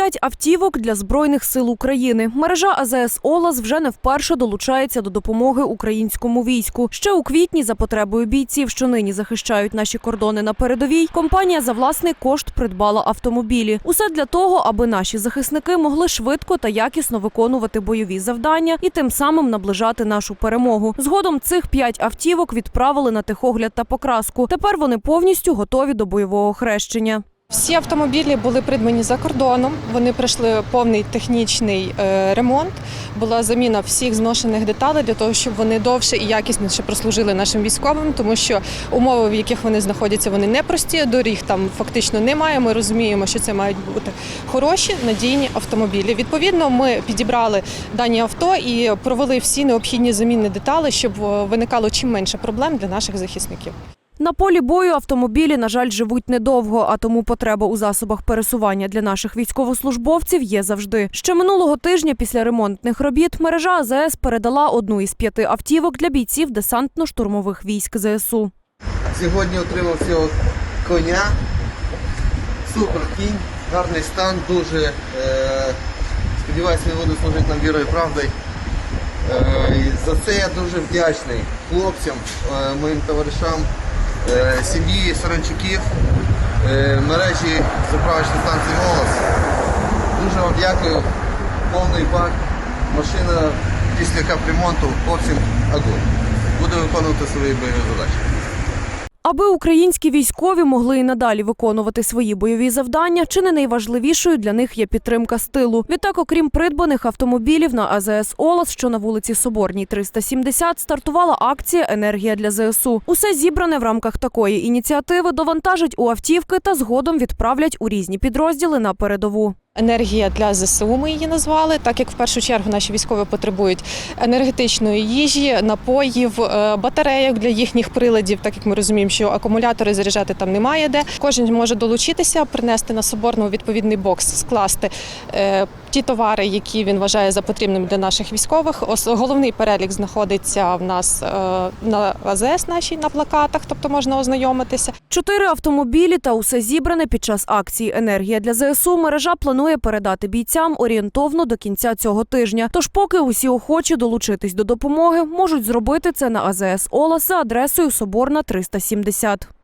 П'ять автівок для збройних сил України. Мережа АЗС Олас вже не вперше долучається до допомоги українському війську. Ще у квітні, за потребою бійців, що нині захищають наші кордони на передовій, компанія за власний кошт придбала автомобілі. Усе для того, аби наші захисники могли швидко та якісно виконувати бойові завдання і тим самим наближати нашу перемогу. Згодом цих п'ять автівок відправили на техогляд та покраску. Тепер вони повністю готові до бойового хрещення. Всі автомобілі були придбані за кордоном. Вони пройшли повний технічний е, ремонт. Була заміна всіх зношених деталей для того, щоб вони довше і якісніше прослужили нашим військовим, тому що умови, в яких вони знаходяться, вони непрості. Доріг там фактично немає. Ми розуміємо, що це мають бути хороші надійні автомобілі. Відповідно, ми підібрали дані авто і провели всі необхідні замінні деталі, щоб е, виникало чим менше проблем для наших захисників. На полі бою автомобілі, на жаль, живуть недовго, а тому потреба у засобах пересування для наших військовослужбовців є завжди. Ще минулого тижня після ремонтних робіт мережа АЗС передала одну із п'яти автівок для бійців десантно-штурмових військ ЗСУ. Сьогодні отримав цього коня. Супер кінь, гарний стан, дуже е, сподіваюся, він буде служити нам вірою і правдою. Е, за це я дуже вдячний хлопцям, е, моїм товаришам, сім'ї Саранчуків, е, мережі заправочної станції Голос. Дуже вам дякую. Повний бак. Машина після капремонту хлопцям огонь. Буде виконувати свої бойові задачі. Аби українські військові могли і надалі виконувати свої бойові завдання, чи не найважливішою для них є підтримка з тилу. Відтак, окрім придбаних автомобілів на АЗС Олас, що на вулиці Соборній 370, стартувала акція Енергія для ЗСУ. Усе зібране в рамках такої ініціативи довантажать у автівки та згодом відправлять у різні підрозділи на передову. Енергія для ЗСУ ми її назвали, так як в першу чергу наші військові потребують енергетичної їжі, напоїв, е, батарейок для їхніх приладів, так як ми розуміємо, що акумулятори заряджати там немає де. Кожен може долучитися, принести на соборну відповідний бокс, скласти е, ті товари, які він вважає за потрібним для наших військових. Головний перелік знаходиться в нас е, на АЗС нашій на плакатах, тобто можна ознайомитися. Чотири автомобілі та усе зібране під час акції Енергія для ЗСУ мережа планує передати бійцям орієнтовно до кінця цього тижня. Тож, поки усі охочі долучитись до допомоги, можуть зробити це на АЗС Ола за адресою Соборна 370.